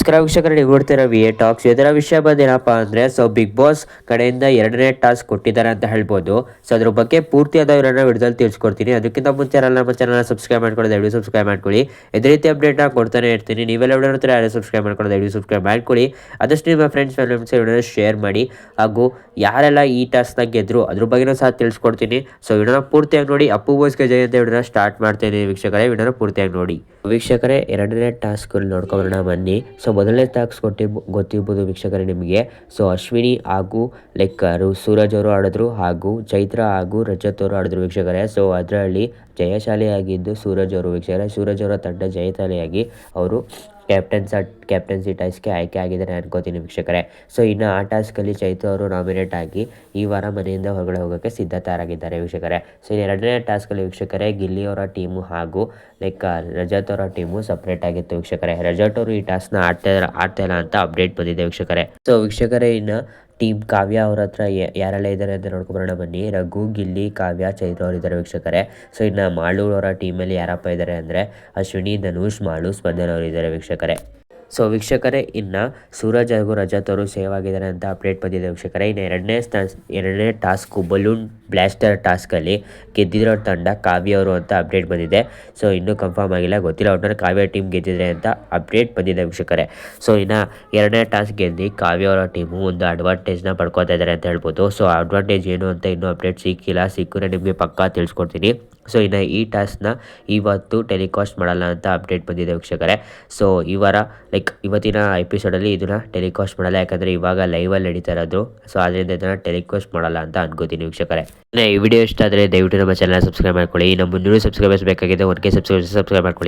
ನಮಸ್ಕಾರ ವೀಕ್ಷಕರು ನೀವು ನೋಡ್ತಿರೋ ವಿ ಎ ಟಾಕ್ಸ್ ಇದರ ವಿಷಯ ಬಂದೇನಪ್ಪ ಅಂದರೆ ಸೊ ಬಿಗ್ ಬಾಸ್ ಕಡೆಯಿಂದ ಎರಡನೇ ಟಾಸ್ಕ್ ಕೊಟ್ಟಿದ್ದಾರೆ ಅಂತ ಹೇಳ್ಬೋದು. ಸೊ ಅದ್ರ ಬಗ್ಗೆ ಪೂರ್ತಿಯಾದ ವಿವರಣ ವಿಡಿಯೋದಲ್ಲಿ ತಿಳಿಸ್ಕೊಡ್ತೀನಿ. ಅದಕ್ಕಿಂತ ಮುಂಚೆ ಎಲ್ಲ ನಮ್ಮ ಚಾನಲ್ ಸಬ್ಸ್ಕ್ರೈಬ್ ಮಾಡ್ಕೊಳ್ಳಿ ದಯವಿಟ್ಟು ಸಬ್ಸ್ಕ್ರೈಬ್ ಮಾಡ್ಕೊಳ್ಳಿ. ಇದೇ ರೀತಿ ಅಪ್ಡೇಟ್ನ ಕೊಡ್ತಾನೆ ಇರ್ತೀನಿ. ನೀವೆಲ್ಲ ವಿಡಿಯೋ ನೋಡ್ತಾರೆ ಯಾರು ಸಬ್ಸ್ಕ್ರೈಬ್ ಮಾಡ್ಕೊಳ್ಳಿ ದಯವಿಟ್ಟು ಸಬ್ಸ್ಕ್ರೈಬ್ ಮಾಡ್ಕೊಳ್ಳಿ. ಆದಷ್ಟು ನಿಮ್ಮ ಫ್ರೆಂಡ್ಸ್ ಫ್ಯಾಮಿಲಿ ವಿಡಿಯೋನ ಶೇರ್ ಮಾಡಿ. ಹಾಗೂ ಯಾರೆಲ್ಲ ಈ ಟಾಸ್ಕ್ನ ಗೆದ್ರು, ಅದ್ರ ಬಗ್ಗೆನೂ ಸಹ ತಿಳಿಸ್ಕೊಡ್ತೀನಿ. ಸೊ ವಿಡಿಯೋನ ಪೂರ್ತಿಯಾಗಿ ನೋಡಿ, ಅಪ್ಪು ಬೋಸ್ಗೆ ಜಯ ಅಂತ ಸ್ಟಾರ್ಟ್ ಮಾಡ್ತೇನೆ ವೀಕ್ಷಕರೇ. ವಿಡಿಯೋನ ಪೂರ್ತಿಯಾಗಿ ನೋಡಿ. ವೀಕ್ಷಕರೇ, ಎರಡನೇ ಟಾಸ್ಕ್ ನೋಡ್ಕೊಬರೋಣ, ಬನ್ನಿ. ಸೊ ಮೊದಲನೇ ಟಾಸ್ಕ್ ಕೊಟ್ಟಿ ಗೊತ್ತಿರ್ಬೋದು ವೀಕ್ಷಕರೇ ನಿಮಗೆ. ಸೊ ಅಶ್ವಿನಿ ಹಾಗೂ ಲೈಕ್ ಸೂರಜ್ ಅವರು ಆಡಿದ್ರು, ಹಾಗೂ ಚೈತ್ರ ಹಾಗೂ ರಜತ್ ಅವರು ಆಡಿದ್ರು ವೀಕ್ಷಕರೇ. ಸೊ ಅದರಲ್ಲಿ ಜಯಶಾಲಿಯಾಗಿದ್ದು ಸೂರಜ್ ಅವರು ವೀಕ್ಷಕರೇ. ಸೂರಜ್ ಅವರ ತಂಡ ಜಯಶಾಲಿಯಾಗಿ ಅವರು ಕ್ಯಾಪ್ಟನ್ಸ್ ಕ್ಯಾಪ್ಟನ್ಸಿ ಟಾಸ್ಕ್ಗೆ ಆಯ್ಕೆ ಆಗಿದ್ದಾರೆ ಅನ್ಕೋತೀನಿ ವೀಕ್ಷಕರೇ. ಸೊ ಇನ್ನು ಆ ಟಾಸ್ಕಲ್ಲಿ ಚೈತು ಅವರು ನಾಮಿನೇಟ್ ಆಗಿ ಈ ವಾರ ಮನೆಯಿಂದ ಹೊರಗಡೆ ಹೋಗೋಕ್ಕೆ ಸಿದ್ಧತರಾಗಿದ್ದಾರೆ ವೀಕ್ಷಕರೇ. ಸೊ ಇನ್ನು ಎರಡನೇ ಟಾಸ್ಕಲ್ಲಿ ವೀಕ್ಷಕರೇ, ಗಿಲ್ಲಿ ಅವರ ಟೀಮು ಹಾಗೂ ಲೈಕ್ ರಜತ್ ಅವರ ಟೀಮು ಸಪ್ರೇಟ್ ಆಗಿತ್ತು ವೀಕ್ಷಕರೇ. ರಜತ್ ಅವರು ಈ ಟಾಸ್ಕ್ನ ಆಡ್ತಾ ಆಡ್ತಾ ಇಲ್ಲ ಅಂತ ಅಪ್ಡೇಟ್ ಬಂದಿದೆ ವೀಕ್ಷಕರೇ. ಸೊ ವೀಕ್ಷಕರೇ, ಇನ್ನು ಟೀಮ್ ಕಾವ್ಯ ಅವ್ರ ಹತ್ರ ಯಾರೆಲ್ಲ ಇದ್ದಾರೆ ಅಂತ ನೋಡ್ಕೊಬರೋಣ ಬನ್ನಿ. ರಘು, ಗಿಲ್ಲಿ, ಕಾವ್ಯ, ಚೈತ್ರ ಅವರು ಇದ್ದಾರೆ ವೀಕ್ಷಕರೇ. ಸೊ ಇನ್ನು ಮಾಳು ಅವರ ಟೀಮಲ್ಲಿ ಯಾರಪ್ಪ ಇದ್ದಾರೆ ಅಂದರೆ ಅಶ್ವಿನಿ, ಧನುಷ್, ಮಾಳು, ಸ್ಪಂದನ್ ಅವರು ಇದ್ದಾರೆ ವೀಕ್ಷಕರೇ. ಸೊ ವೀಕ್ಷಕರೇ, ಇನ್ನು ಸೂರಜ್ ಹಾಗೂ ರಜತ್ ಅವರು ಸೇವ್ ಆಗಿದ್ದಾರೆ ಅಂತ ಅಪ್ಡೇಟ್ ಬಂದಿದೆ. ವೀಕ್ಷಕರೇ, ಇನ್ನು ಎರಡನೇ ಸ್ಟಾಸ್ ಎರಡನೇ ಟಾಸ್ಕು ಬಲೂನ್ ಬ್ಲಾಸ್ಟರ್ ಟಾಸ್ಕಲ್ಲಿ ಗೆದ್ದಿರೋ ತಂಡ ಕಾವ್ಯ ಅವರು ಅಂತ ಅಪ್ಡೇಟ್ ಬಂದಿದೆ. ಸೊ ಇನ್ನೂ ಕನ್ಫರ್ಮ್ ಆಗಿಲ್ಲ, ಗೊತ್ತಿಲ್ಲ. ಒಟ್ನಲ್ಲಿ ಕಾವ್ಯ ಟೀಮ್ ಗೆದ್ದಿದೆ ಅಂತ ಅಪ್ಡೇಟ್ ಬಂದಿದೆ ವೀಕ್ಷಕರೇ. ಸೊ ಇನ್ನು ಎರಡನೇ ಟಾಸ್ಕ್ ಗೆದ್ದು ಕಾವ್ಯ ಅವರ ಟೀಮು ಒಂದು ಅಡ್ವಾಂಟೇಜ್ನ ಪಡ್ಕೋತಾ ಇದ್ದಾರೆ ಅಂತ ಹೇಳ್ಬೋದು. ಸೊ ಅಡ್ವಾಂಟೇಜ್ ಏನು ಅಂತ ಇನ್ನೂ ಅಪ್ಡೇಟ್ ಸಿಕ್ಕಿಲ್ಲ. ಸಿಕ್ಕರೆ ನಿಮಗೆ ಪಕ್ಕಾ ತಿಳಿಸ್ಕೊಡ್ತೀನಿ. ಸೊ ಇನ್ನು ಈ ಟಾಸ್ಕ್ನ ಇವತ್ತು ಟೆಲಿಕಾಸ್ಟ್ ಮಾಡಲ್ಲ ಅಂತ ಅಪ್ಡೇಟ್ ಬಂದಿದೆ ವೀಕ್ಷಕರೇ. ಸೊ ಈ ವಾರ ಲೈಕ್ ಇವತ್ತಿನ ಎಪಿಸೋಡಲ್ಲಿ ಇದನ್ನ ಟೆಲಿಕಾಸ್ಟ್ ಮಾಡಲ್ಲ, ಯಾಕಂದ್ರೆ ಇವಾಗ ಲೈವಲ್ಲಿ ನಡೀತಾ ಇರೋದು. ಸೊ ಅದರಿಂದ ಇದನ್ನ ಟೆಲಿಕಾಸ್ಟ್ ಮಾಡಲ್ಲ ಅಂತ ಅನ್ಕೋತೀನಿ ವೀಕ್ಷಕರೇ. ಈ ವಿಡಿಯೋ ಇಷ್ಟ ಆದರೆ ದಯವಿಟ್ಟು ನಮ್ಮ ಚಾನಲ್ ಸಬ್ಸ್ಕ್ರೈಬ್ ಮಾಡ್ಕೊಳ್ಳಿ. ನಮ್ಮ ಮುನ್ನೂರು ಸಬ್ಸ್ಕ್ರೈಬರ್ಸ್ ಬೇಕಾಗಿದೆ ಒನ್ ಕೆ ಸಬ್ಸ್ಕ್ರೈಬ್ ಸಬ್ಸ್ಕ್ರೈಬ್